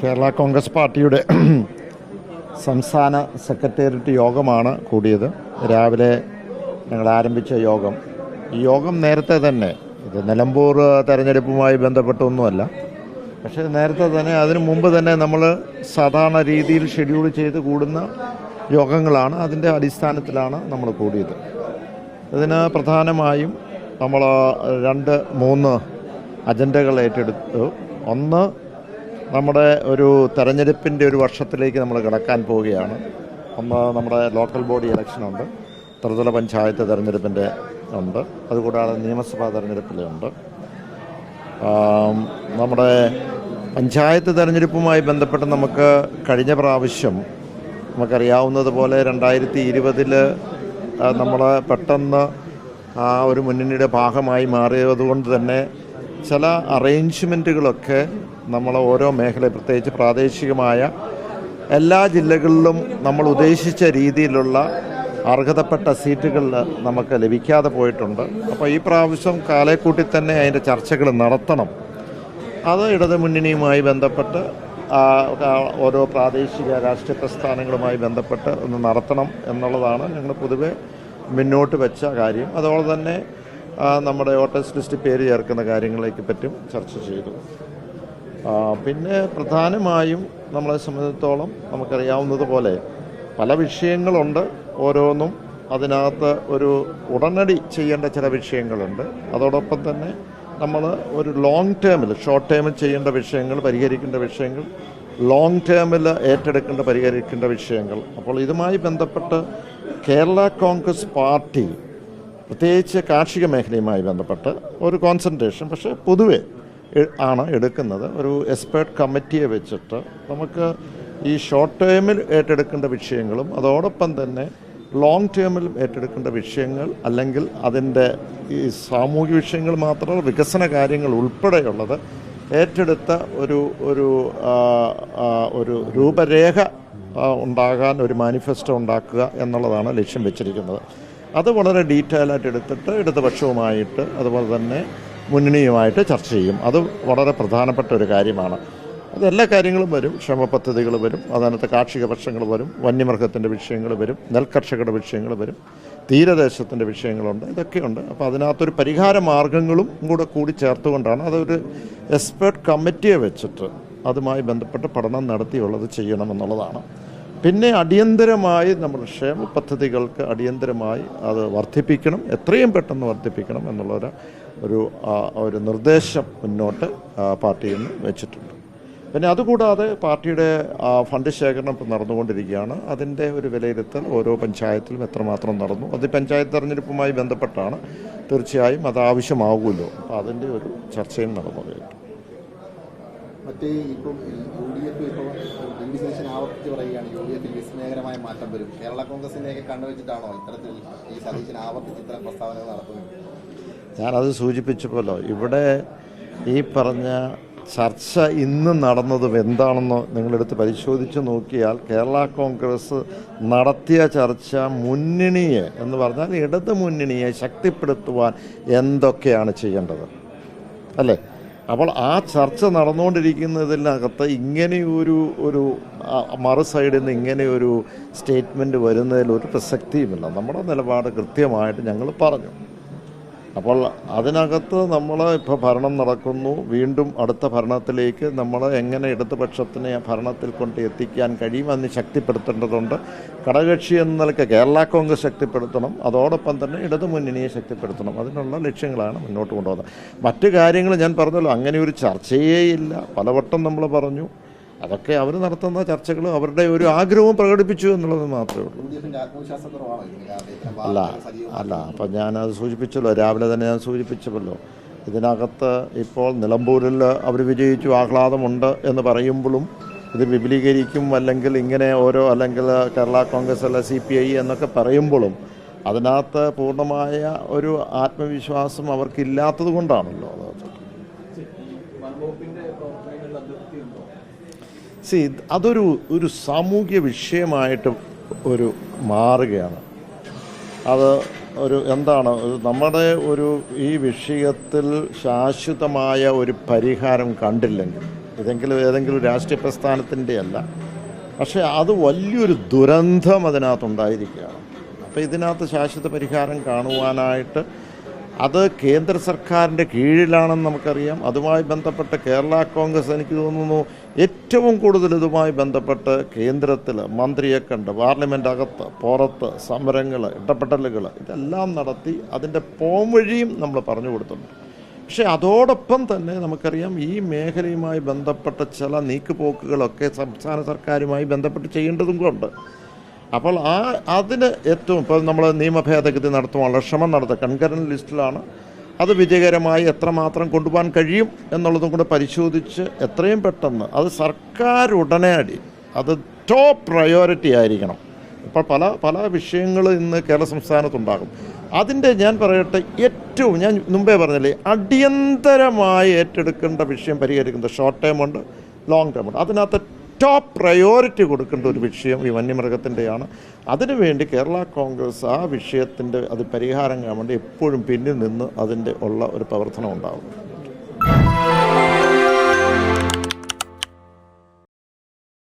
കേരള കോൺഗ്രസ് പാർട്ടിയുടെ സംസ്ഥാന സെക്രട്ടേറിയറ്റ് യോഗമാണ് കൂടിയത്. രാവിലെ ഞങ്ങൾ ആരംഭിച്ച യോഗം. ഈ യോഗം നേരത്തെ തന്നെ ഇത് നിലമ്പൂർ തെരഞ്ഞെടുപ്പുമായി ബന്ധപ്പെട്ടൊന്നുമല്ല. പക്ഷേ നേരത്തെ തന്നെ അതിനു മുമ്പ് തന്നെ നമ്മൾ സാധാരണ രീതിയിൽ ഷെഡ്യൂൾ ചെയ്ത് കൂടുന്ന യോഗങ്ങളാണ് അതിന്റെ അടിസ്ഥാനത്തിലാണ് നമ്മൾ കൂടിയത്. ഇതിന് പ്രധാനമായും നമ്മൾ രണ്ട് മൂന്ന് അജണ്ടകൾ ഏറ്റെടുത്തു. ഒന്ന് നമ്മുടെ ഒരു തെരഞ്ഞെടുപ്പിന്റെ ഒരു വർഷത്തിലേക്ക് നമ്മൾ കിടക്കാൻ പോവുകയാണ്. ഒന്ന് നമ്മുടെ ലോക്കൽ ബോഡി ഇലക്ഷനുണ്ട് ത്രിതല പഞ്ചായത്ത് തെരഞ്ഞെടുപ്പിന്റെ ഉണ്ട്. അതുകൂടാതെ നിയമസഭാ തെരഞ്ഞെടുപ്പിലുണ്ട് നമ്മുടെ പഞ്ചായത്ത് തെരഞ്ഞെടുപ്പുമായി ബന്ധപ്പെട്ട് നമുക്ക് കഴിഞ്ഞ പ്രാവശ്യം നമുക്കറിയാവുന്നതുപോലെ രണ്ടായിരത്തി ഇരുപതിൽ നമ്മൾ പെട്ടെന്ന് ആ ഒരു മുന്നണിയുടെ ഭാഗമായി മാറിയതുകൊണ്ട് തന്നെ ചില അറേഞ്ച്മെന്റുകളൊക്കെ നമ്മൾ ഓരോ മേഖല പ്രത്യേകിച്ച് പ്രാദേശികമായ എല്ലാ ജില്ലകളിലും നമ്മൾ ഉദ്ദേശിച്ച രീതിയിലുള്ള അർഹതപ്പെട്ട സീറ്റുകൾ നമുക്ക് ലഭിക്കാതെ പോയിട്ടുണ്ട്. അപ്പോൾ ഈ പ്രാവശ്യം കാലേക്കൂട്ടി തന്നെ അതിന്റെ ചർച്ചകൾ നടത്തണം. അത് ഇടതുമുന്നണിയുമായി ബന്ധപ്പെട്ട് ഓരോ പ്രാദേശിക രാഷ്ട്രീയ പ്രസ്ഥാനങ്ങളുമായി ബന്ധപ്പെട്ട് ഒന്ന് നടത്തണം എന്നുള്ളതാണ് ഞങ്ങൾ പൊതുവെ മുന്നോട്ട് വെച്ച കാര്യം. അതുപോലെ തന്നെ നമ്മുടെ വോട്ടേഴ്സ് ലിസ്റ്റ് പേര് ചേർക്കുന്ന കാര്യങ്ങളേക്ക് പറ്റും. ചർച്ച ചെയ്തു. പിന്നെ പ്രധാനമായും നമ്മളെ സംബന്ധിച്ചിടത്തോളം നമുക്കറിയാവുന്നതുപോലെ പല വിഷയങ്ങളുണ്ട്. ഓരോന്നും അതിനകത്ത് ഒരു ഉടനടി ചെയ്യേണ്ട ചില വിഷയങ്ങളുണ്ട്. അതോടൊപ്പം തന്നെ നമ്മൾ ഒരു ലോങ് ടേമിൽ ഷോർട്ട് ടേമിൽ ചെയ്യേണ്ട വിഷയങ്ങൾ പരിഹരിക്കേണ്ട വിഷയങ്ങൾ ലോങ് ടേമിൽ ഏറ്റെടുക്കേണ്ട പരിഹരിക്കേണ്ട വിഷയങ്ങൾ. അപ്പോൾ ഇതുമായി ബന്ധപ്പെട്ട് കേരള കോൺഗ്രസ് പാർട്ടി പ്രത്യേകിച്ച് കാർഷിക മേഖലയുമായി ബന്ധപ്പെട്ട് ഒരു കോൺസെൻട്രേഷൻ പക്ഷേ പൊതുവെ ആണ് എടുക്കുന്നത്. ഒരു എക്സ്പേർട്ട് കമ്മിറ്റിയെ വെച്ചിട്ട് നമുക്ക് ഈ ഷോർട്ട് ടേമിൽ ഏറ്റെടുക്കേണ്ട വിഷയങ്ങളും അതോടൊപ്പം തന്നെ ലോങ് ടേമിൽ ഏറ്റെടുക്കേണ്ട വിഷയങ്ങൾ അല്ലെങ്കിൽ അതിന്റെ ഈ സാമൂഹ്യ വിഷയങ്ങൾ മാത്രമല്ല വികസന കാര്യങ്ങൾ ഉൾപ്പെടെയുള്ളത് ഏറ്റെടുത്ത ഒരു ഒരു ഒരു രൂപരേഖ ഉണ്ടാകാൻ ഒരു മാനിഫെസ്റ്റോ ഉണ്ടാക്കുക എന്നുള്ളതാണ് ലക്ഷ്യം വെച്ചിരിക്കുന്നത്. അത് വളരെ ഡീറ്റെയിൽ ആയിട്ട് എടുത്തിട്ട് ഇടതുപക്ഷവുമായിട്ട് അതുപോലെ തന്നെ മുന്നണിയുമായിട്ട് ചർച്ച ചെയ്യും. അത് വളരെ പ്രധാനപ്പെട്ട ഒരു കാര്യമാണ്. അത് എല്ലാ കാര്യങ്ങളും വരും. ക്ഷമ പദ്ധതികൾ വരും. അതിനകത്ത് കാർഷിക പ്രശ്നങ്ങൾ വരും. വന്യമൃഗത്തിന്റെ വിഷയങ്ങൾ വരും. നെൽകർഷകരുടെ വിഷയങ്ങൾ വരും. തീരദേശത്തിന്റെ വിഷയങ്ങളുണ്ട്. ഇതൊക്കെയുണ്ട് അപ്പോൾ അതിനകത്തൊരു പരിഹാര മാർഗങ്ങളും കൂടെ കൂടി ചേർത്തുകൊണ്ടാണ് അതൊരു എക്സ്പേർട്ട് കമ്മിറ്റിയെ വെച്ചിട്ട് അതുമായി ബന്ധപ്പെട്ട് പഠനം നടത്തിയുള്ളത് ചെയ്യണമെന്നുള്ളതാണ്. പിന്നെ അടിയന്തരമായി നമ്മുടെ ക്ഷേമ പദ്ധതികൾക്ക് അടിയന്തരമായി അത് വർദ്ധിപ്പിക്കണം എത്രയും പെട്ടെന്ന് വർദ്ധിപ്പിക്കണം എന്നുള്ളൊരു ഒരു ഒരു നിർദ്ദേശം മുന്നോട്ട് പാർട്ടിയിൽ നിന്ന് വെച്ചിട്ടുണ്ട്. പിന്നെ അതുകൂടാതെ പാർട്ടിയുടെ ഫണ്ട് ശേഖരണം ഇപ്പം നടന്നുകൊണ്ടിരിക്കുകയാണ്. അതിന്റെ ഒരു വിലയിരുത്തൽ ഓരോ പഞ്ചായത്തിലും എത്രമാത്രം നടന്നു. അത് പഞ്ചായത്ത് തെരഞ്ഞെടുപ്പുമായി ബന്ധപ്പെട്ടാണ്. തീർച്ചയായും അത് ആവശ്യമാകുമല്ലോ അപ്പോൾ അതിന്റെ ഒരു ചർച്ചയും നടന്നുകൊണ്ടിരിക്കും മറ്റേ ഇപ്പം യു ഡി എഫ് ഇപ്പോൾ ഡി സതീശൻ ആവർത്തിച്ച് പറയുകയാണ് യു ഡി എഫിൽ വിസ്മയകരമായ മാറ്റം വരും. കേരള കോൺഗ്രസിന്റെയൊക്കെ കണ്ടുവച്ചിട്ടാണോ ഇത്തരത്തിൽ ഈ സതീശൻ ആവർത്തിച്ച് ഇത്തരം പ്രസ്താവനകൾ നടത്തുന്നത്? ഞാനത് സൂചിപ്പിച്ചപ്പോലോ ഇവിടെ ഈ പറഞ്ഞ ചർച്ച ഇന്ന് നടന്നതും എന്താണെന്ന് നിങ്ങളെടുത്ത് പരിശോധിച്ച് നോക്കിയാൽ കേരള കോൺഗ്രസ് നടത്തിയ ചർച്ച മുന്നണിയെ എന്ന് പറഞ്ഞാൽ ഇടത് മുന്നണിയെ ശക്തിപ്പെടുത്തുവാൻ എന്തൊക്കെയാണ് ചെയ്യേണ്ടത്? അല്ലേ? അപ്പോൾ ആ ചർച്ച നടന്നുകൊണ്ടിരിക്കുന്നതിനകത്ത് ഇങ്ങനെയൊരു ഒരു മറു സൈഡിൽ നിന്ന് ഇങ്ങനെയൊരു സ്റ്റേറ്റ്മെന്റ് വരുന്നതിൽ ഒരു പ്രസക്തിയുമില്ല. നമ്മുടെ നിലപാട് കൃത്യമായിട്ട് ഞങ്ങൾ പറഞ്ഞു. അപ്പോൾ അതിനകത്ത് നമ്മൾ ഇപ്പോൾ ഭരണം നടക്കുന്നു. വീണ്ടും അടുത്ത ഭരണത്തിലേക്ക് നമ്മൾ എങ്ങനെ ഇടതുപക്ഷത്തിനെ ആ ഭരണത്തിൽ കൊണ്ട് എത്തിക്കാൻ കഴിയുമെന്ന് ശക്തിപ്പെടുത്തേണ്ടതുണ്ട്. ഘടകകക്ഷി എന്ന നിലയ്ക്ക് കേരള കോൺഗ്രസ് ശക്തിപ്പെടുത്തണം. അതോടൊപ്പം തന്നെ ഇടതുമുന്നണിയെ ശക്തിപ്പെടുത്തണം. അതിനുള്ള ലക്ഷ്യങ്ങളാണ് മുന്നോട്ട് കൊണ്ടുപോകുന്നത്. മറ്റു കാര്യങ്ങൾ ഞാൻ പറഞ്ഞല്ലോ അങ്ങനെ ഒരു ചർച്ചയേ ഇല്ല. പലവട്ടം നമ്മൾ പറഞ്ഞു അതൊക്കെ അവർ നടത്തുന്ന ചർച്ചകൾ അവരുടെ ഒരു ആഗ്രഹവും പ്രകടിപ്പിച്ചു എന്നുള്ളത് മാത്രമേ ഉള്ളൂ. അല്ല അല്ല അപ്പം ഞാനത് സൂചിപ്പിച്ചല്ലോ രാവിലെ തന്നെ ഞാൻ സൂചിപ്പിച്ചല്ലോ. ഇതിനകത്ത് ഇപ്പോൾ നിലമ്പൂരിൽ അവർ വിജയിച്ചു ആഹ്ലാദമുണ്ട് എന്ന് പറയുമ്പോഴും ഇത് വിപുലീകരിക്കും അല്ലെങ്കിൽ ഇങ്ങനെ ഓരോ അല്ലെങ്കിൽ കേരള കോൺഗ്രസ് അല്ല സി പി ഐ എന്നൊക്കെ പറയുമ്പോഴും അതിനകത്ത് പൂർണമായ ഒരു ആത്മവിശ്വാസം അവർക്കില്ലാത്തത് കൊണ്ടാണല്ലോ അത്. സി അതൊരു ഒരു സാമൂഹ്യ വിഷയമായിട്ട് ഒരു മാറുകയാണ്. അത് ഒരു എന്താണ് നമ്മുടെ ഒരു ഈ വിഷയത്തിൽ ശാശ്വതമായ ഒരു പരിഹാരം കണ്ടില്ലെങ്കിൽ ഇതെങ്കിലും ഏതെങ്കിലും രാഷ്ട്രീയ പ്രസ്ഥാനത്തിന്റെ അല്ല പക്ഷേ അത് വലിയൊരു ദുരന്തം അതിനകത്തുണ്ടായിരിക്കുകയാണ്. അപ്പോൾ ഇതിനകത്ത് ശാശ്വത പരിഹാരം കാണുവാനായിട്ട് അത് കേന്ദ്ര സർക്കാരിന്റെ കീഴിലാണെന്ന് നമുക്കറിയാം. അതുമായി ബന്ധപ്പെട്ട് കേരള കോൺഗ്രസ് എനിക്ക് തോന്നുന്നു ഏറ്റവും കൂടുതൽ ഇതുമായി ബന്ധപ്പെട്ട് കേന്ദ്രത്തിൽ മന്ത്രിയെ കണ്ട് പാർലമെന്റ് അകത്ത് പുറത്ത് സമരങ്ങൾ ഇടപെടലുകൾ ഇതെല്ലാം നടത്തി അതിന്റെ പോംവഴിയും നമ്മൾ പറഞ്ഞു കൊടുത്തിട്ടുണ്ട്. പക്ഷേ അതോടൊപ്പം തന്നെ നമുക്കറിയാം ഈ മേഖലയുമായി ബന്ധപ്പെട്ട ചില നീക്കുപോക്കുകളൊക്കെ സംസ്ഥാന സർക്കാരുമായി ബന്ധപ്പെട്ട് ചെയ്യേണ്ടതും കൊണ്ട് അപ്പോൾ ആ അതിന് ഏറ്റവും ഇപ്പോൾ നമ്മൾ നിയമഭേദഗതി നടത്തുവാനുള്ള ശ്രമം നടത്തുക. കൺകരൻ ലിസ്റ്റിലാണ് അത് വിജയകരമായി എത്രമാത്രം കൊണ്ടുപോകാൻ കഴിയും എന്നുള്ളതും കൂടെ പരിശോധിച്ച് എത്രയും പെട്ടെന്ന് അത് സർക്കാർ ഉടനടി അത് ടോപ്പ് പ്രയോറിറ്റി ആയിരിക്കണം. ഇപ്പോൾ പല പല വിഷയങ്ങൾ ഇന്ന് കേരള സംസ്ഥാനത്തുണ്ടാകും. അതിന്റെ ഞാൻ പറയട്ടെ ഏറ്റവും ഞാൻ മുമ്പേ പറഞ്ഞില്ലേ അടിയന്തരമായി ഏറ്റെടുക്കേണ്ട വിഷയം പരിഹരിക്കുന്നത് ഷോർട്ട് ടേം ഉണ്ട് ലോങ് ടേം ഉണ്ട്. അതിനകത്ത് ടോപ്പ് പ്രയോറിറ്റി കൊടുക്കേണ്ട ഒരു വിഷയം ഈ വന്യമൃഗത്തിന്റെയാണ്. അതിനുവേണ്ടി കേരള കോൺഗ്രസ് ആ വിഷയത്തിന്റെ അത് പരിഹാരം കാണാൻ വേണ്ടി എപ്പോഴും പിന്നിൽ നിന്ന് അതിന്റെ ഉള്ള ഒരു പ്രവർത്തനം ഉണ്ടാകും.